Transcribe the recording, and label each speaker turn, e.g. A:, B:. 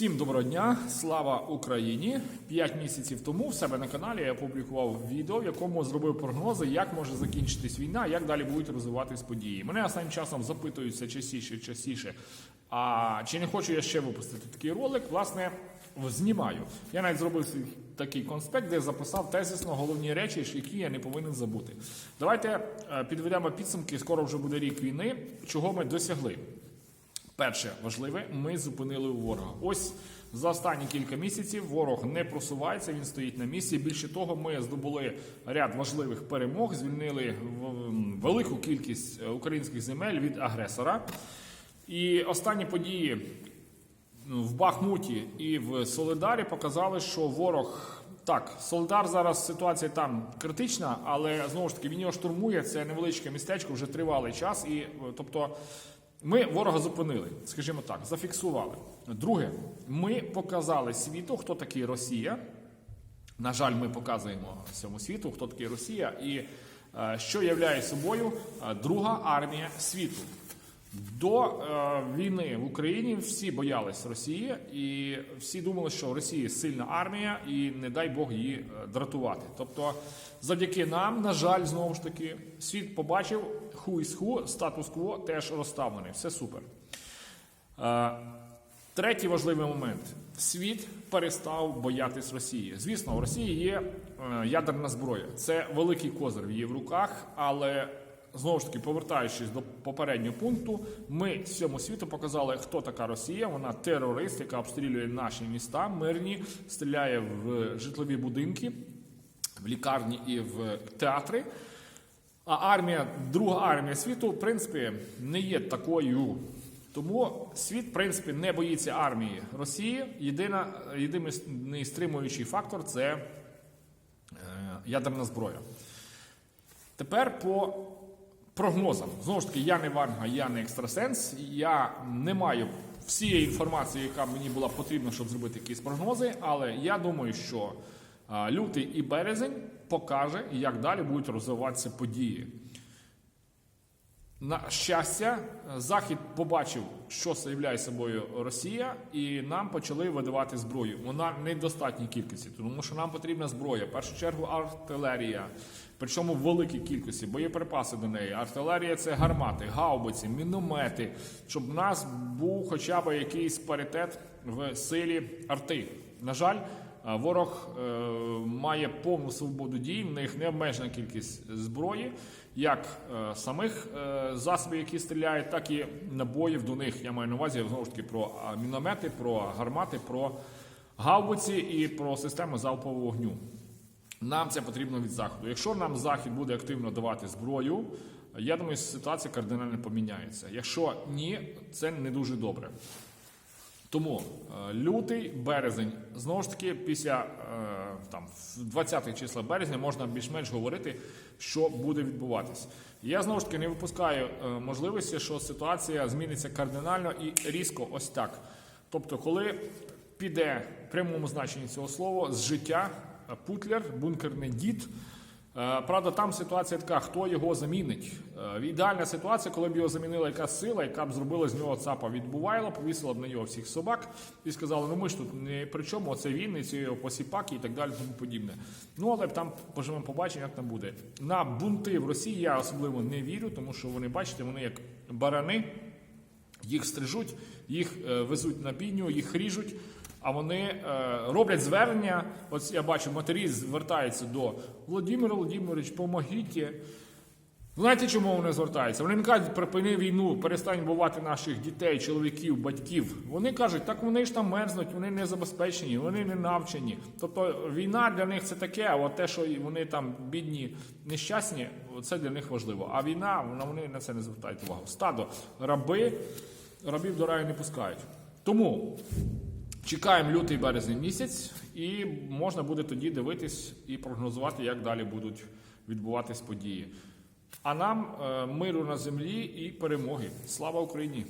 A: Всім доброго дня, слава Україні! П'ять місяців тому в себе на каналі я опублікував відео, в якому зробив прогнози, як може закінчитись війна, як далі будуть розвиватись події. Мене останнім часом запитуються частіше і частіше. А чи не хочу я ще випустити такий ролик? Власне, знімаю. Я навіть зробив такий конспект, де записав тезисно головні речі, які я не повинен забути. Давайте е, підведемо підсумки. Скоро вже буде рік війни. Чого ми досягли? Перше важливе, ми зупинили ворога. Ось за останні кілька місяців ворог не просувається, він стоїть на місці. Більше того, ми здобули ряд важливих перемог, звільнили велику кількість е, українських земель від агресора. І останні події в Бахмуті і в Солидарі показали, що ворог. Так, Солидар зараз ситуація там критична, але знову ж таки він його штурмує. Це невеличке містечко вже тривалий час. І е, тобто ми ворога зупинили, скажімо так, зафіксували. Друге, ми показали світу, хто такий Росія. На жаль, ми показуємо всьому світу, хто такий Росія, і е, що являє собою е, друга армія світу. До е, війни в Україні всі боялись Росії, і всі думали, що в Росії сильна армія, і не дай Бог її е, дратувати. Тобто, завдяки нам, на жаль, знову ж таки, світ побачив ху із ху, статус-кво теж розставлений. Все супер. Е, Третій важливий момент: світ перестав боятись Росії. Звісно, у Росії є е, ядерна зброя. Це великий козир в її в руках, але знову ж таки, повертаючись до попереднього пункту, ми всьому світу показали, хто така Росія. Вона терорист, яка обстрілює наші міста, мирні, стріляє в житлові будинки, в лікарні і в театри. А армія, друга армія світу, в принципі, не є такою. Тому світ, в принципі, не боїться армії Росії. Єдина, єдиний стримуючий фактор це е, ядерна зброя. Тепер по прогнозам. Знову ж таки, я не Ванга, я не екстрасенс. Я не маю всієї інформації, яка мені була потрібна, щоб зробити якісь прогнози. Але я думаю, що лютий і березень покаже, як далі будуть розвиватися події. На щастя, Захід побачив, що являє собою Росія, і нам почали видавати зброю. Вона не в достатній кількості, тому що нам потрібна зброя. В першу чергу артилерія, причому в великій кількості, боєприпаси до неї. Артилерія це гармати, гаубиці, міномети, щоб в нас був хоча б якийсь паритет в силі арти. На жаль, Ворог е, має повну свободу дій, в них необмежена кількість зброї, як е, самих е, засобів, які стріляють, так і набоїв до них. Я маю на увазі знову ж таки про міномети, про гармати, про гаубиці і про систему залпового вогню. Нам це потрібно від заходу. Якщо нам захід буде активно давати зброю, я думаю, ситуація кардинально поміняється. Якщо ні, це не дуже добре. Тому е, лютий, березень, знову ж таки, після е, там 20 числа березня можна більш-менш говорити, що буде відбуватись. Я знову ж таки не випускаю е, можливості, що ситуація зміниться кардинально і різко ось так. Тобто, коли піде в прямому значенні цього слова з життя Путлер, бункерний дід. Е, Правда, там ситуація така, хто його замінить. Е, Ідеальна ситуація, коли б його замінила якась сила, яка б зробила з нього ЦАПа відбувайла, повісила б на нього всіх собак і сказала, ну ми ж тут не при чому, це він, і його посіпаки і так далі, тому подібне. Ну, але там поживемо побачимо, як там буде. На бунти в Росії я особливо не вірю, тому що вони, бачите, вони як барани, їх стрижуть, їх е, везуть на бійню, їх ріжуть. А вони е, роблять звернення. Ось я бачу, матері звертаються до Володимира Володимирович, помогіть. Знаєте, чому вони звертаються? Вони не кажуть, припини війну, перестань бувати наших дітей, чоловіків, батьків. Вони кажуть, так вони ж там мерзнуть, вони не забезпечені, вони не навчені. Тобто війна для них це таке, а те, що вони там бідні, нещасні, це для них важливо. А війна, вони на це не звертають увагу. Стадо, раби, рабів до раю не пускають. Тому чекаємо лютий березень місяць, і можна буде тоді дивитись і прогнозувати, як далі будуть відбуватись події. А нам е, миру на землі і перемоги. Слава Україні!